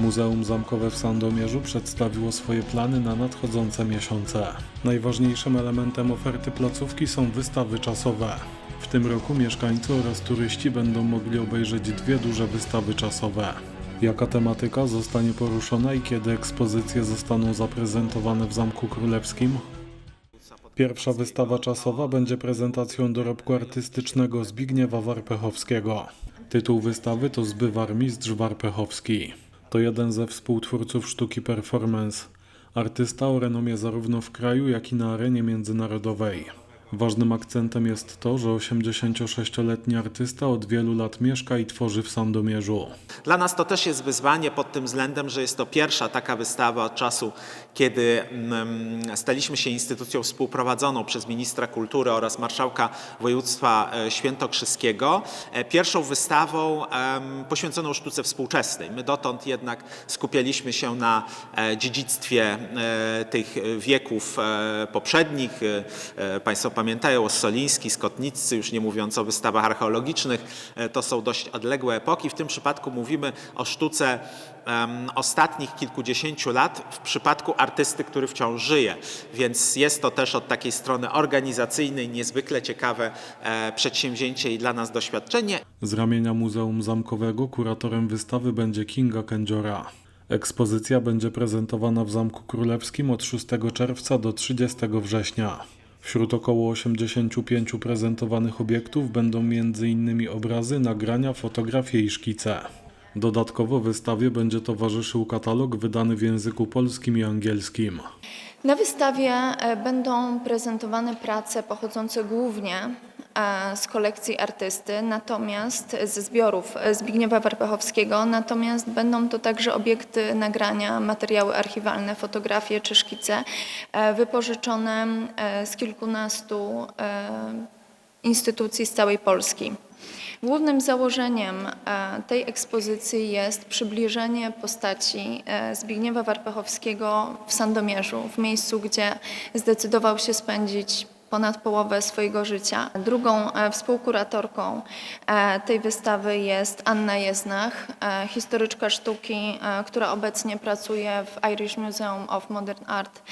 Muzeum Zamkowe w Sandomierzu przedstawiło swoje plany na nadchodzące miesiące. Najważniejszym elementem oferty placówki są wystawy czasowe. W tym roku mieszkańcy oraz turyści będą mogli obejrzeć dwie duże wystawy czasowe. Jaka tematyka zostanie poruszona i kiedy ekspozycje zostaną zaprezentowane w Zamku Królewskim? Pierwsza wystawa czasowa będzie prezentacją dorobku artystycznego Zbigniewa Warpechowskiego. Tytuł wystawy to Zbywar Mistrz Warpechowski. To jeden ze współtwórców sztuki performance. Artysta o renomie zarówno w kraju, jak i na arenie międzynarodowej. Ważnym akcentem jest to, że 86-letni artysta od wielu lat mieszka i tworzy w Sandomierzu. Dla nas to też jest wyzwanie pod tym względem, że jest to pierwsza taka wystawa od czasu, kiedy mm, staliśmy się instytucją współprowadzoną przez ministra kultury oraz marszałka województwa e, świętokrzyskiego. E, Pierwszą wystawą poświęconą sztuce współczesnej. My dotąd jednak skupialiśmy się na e, dziedzictwie tych wieków poprzednich. Państwo pamiętają Ossoliński, Skotniccy, już nie mówiąc o wystawach archeologicznych. E, To są dość odległe epoki. W tym przypadku mówimy o sztuce ostatnich kilkudziesięciu lat w przypadku artysty, który wciąż żyje. Więc jest to też od takiej strony organizacyjnej niezwykle ciekawe e, przedsięwzięcie i dla nas doświadczenie. Z ramienia Muzeum Zamkowego kuratorem wystawy będzie Kinga Kędziora. Ekspozycja będzie prezentowana w Zamku Królewskim od 6 czerwca do 30 września. Wśród około 85 prezentowanych obiektów będą m.in. obrazy, nagrania, fotografie i szkice. Dodatkowo wystawie będzie towarzyszył katalog wydany w języku polskim i angielskim. Na wystawie e, będą prezentowane prace pochodzące głównie z kolekcji artysty, natomiast ze zbiorów e, Zbigniewa Warpechowskiego, natomiast będą to także obiekty nagrania, materiały archiwalne, fotografie czy szkice e, wypożyczone e, z kilkunastu instytucji z całej Polski. Głównym założeniem tej ekspozycji jest przybliżenie postaci Zbigniewa Warpechowskiego w Sandomierzu, w miejscu, gdzie zdecydował się spędzić ponad połowę swojego życia. Drugą e, współkuratorką e, tej wystawy jest Anna Jeznach, e, historyczka sztuki, która obecnie pracuje w Irish Museum of Modern Art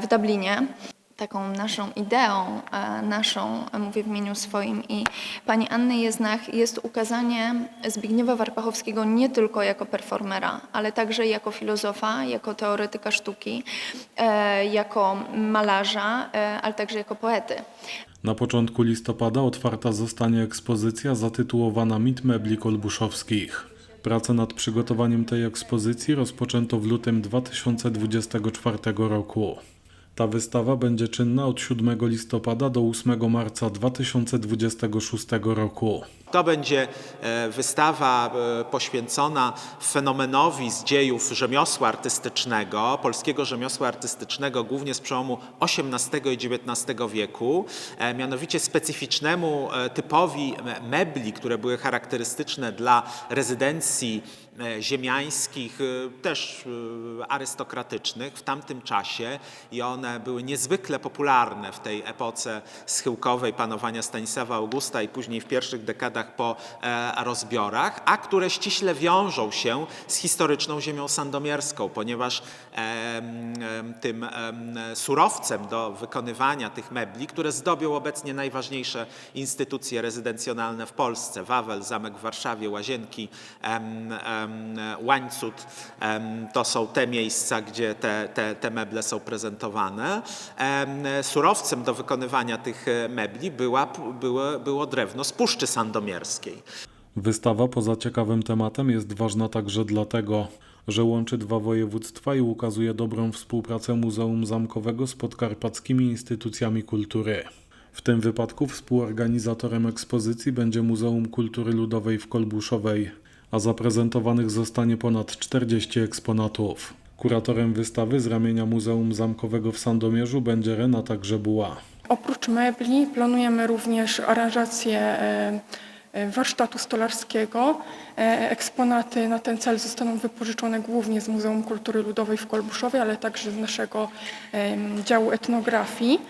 w Dublinie taką naszą ideą, e, naszą, e, mówię w imieniu swoim i pani Anny Jeznach, jest ukazanie Zbigniewa Warpechowskiego nie tylko jako performera, ale także jako filozofa, jako teoretyka sztuki, e, jako malarza, ale także jako poety. Na początku listopada otwarta zostanie ekspozycja zatytułowana Mit mebli kolbuszowskich. Prace nad przygotowaniem tej ekspozycji rozpoczęto w lutym 2024 roku. Ta wystawa będzie czynna od 7 listopada do 8 marca 2026 roku. To będzie e, wystawa e, poświęcona fenomenowi z dziejów rzemiosła artystycznego, polskiego rzemiosła artystycznego, głównie z przełomu XVIII i XIX wieku, e, mianowicie specyficznemu typowi me- mebli, które były charakterystyczne dla rezydencji ziemiańskich, też arystokratycznych w tamtym czasie i one były niezwykle popularne w tej epoce schyłkowej panowania Stanisława Augusta i później w pierwszych dekadach po e, rozbiorach, a które ściśle wiążą się z historyczną ziemią sandomierską, ponieważ em, em, tym em, surowcem do wykonywania tych mebli, które zdobią obecnie najważniejsze instytucje rezydencjonalne w Polsce, Wawel, Zamek w Warszawie, Łazienki, Łańcut, to są te miejsca, gdzie te, te, te meble są prezentowane. Em, Surowcem do wykonywania tych e, mebli była, było, było drewno z Puszczy Sandomierskiej. Wystawa poza ciekawym tematem jest ważna także dlatego, że łączy dwa województwa i ukazuje dobrą współpracę Muzeum Zamkowego z podkarpackimi instytucjami kultury. W tym wypadku współorganizatorem ekspozycji będzie Muzeum Kultury Ludowej w Kolbuszowej, a zaprezentowanych zostanie ponad 40 eksponatów. Kuratorem wystawy z ramienia Muzeum Zamkowego w Sandomierzu będzie Renata Grzebuła. Oprócz mebli planujemy również aranżację e, warsztatu stolarskiego. E, Eksponaty na ten cel zostaną wypożyczone głównie z Muzeum Kultury Ludowej w Kolbuszowie, ale także z naszego działu etnografii.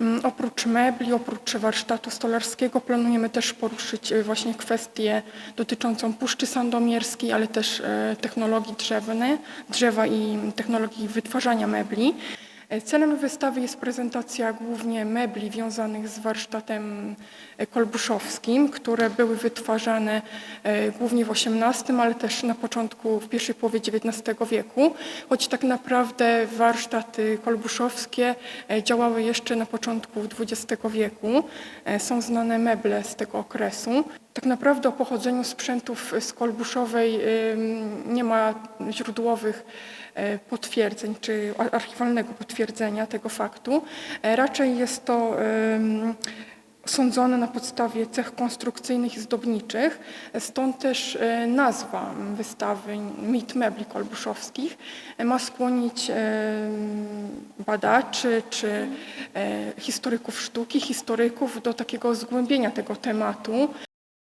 Mm, Oprócz mebli, oprócz warsztatu stolarskiego planujemy też poruszyć e, właśnie kwestię dotyczącą Puszczy Sandomierskiej, ale też e, technologii drzewne, drzewa i technologii wytwarzania mebli. E, Celem wystawy jest prezentacja głównie mebli wiązanych z warsztatem e, kolbuszowskim, które były wytwarzane e, głównie w XVIII, ale też na początku, w pierwszej połowie XIX wieku, choć tak naprawdę warsztaty kolbuszowskie działały jeszcze na początku XX wieku. Są znane meble z tego okresu. Tak naprawdę o pochodzeniu sprzętów z Kolbuszowej nie ma źródłowych potwierdzeń czy ar- archiwalnego potwierdzenia tego faktu. E, Raczej jest to sądzone na podstawie cech konstrukcyjnych i zdobniczych, stąd też e, nazwa wystawy Mit mebli kolbuszowskich e, ma skłonić e, badaczy czy e, historyków sztuki, historyków do takiego zgłębienia tego tematu.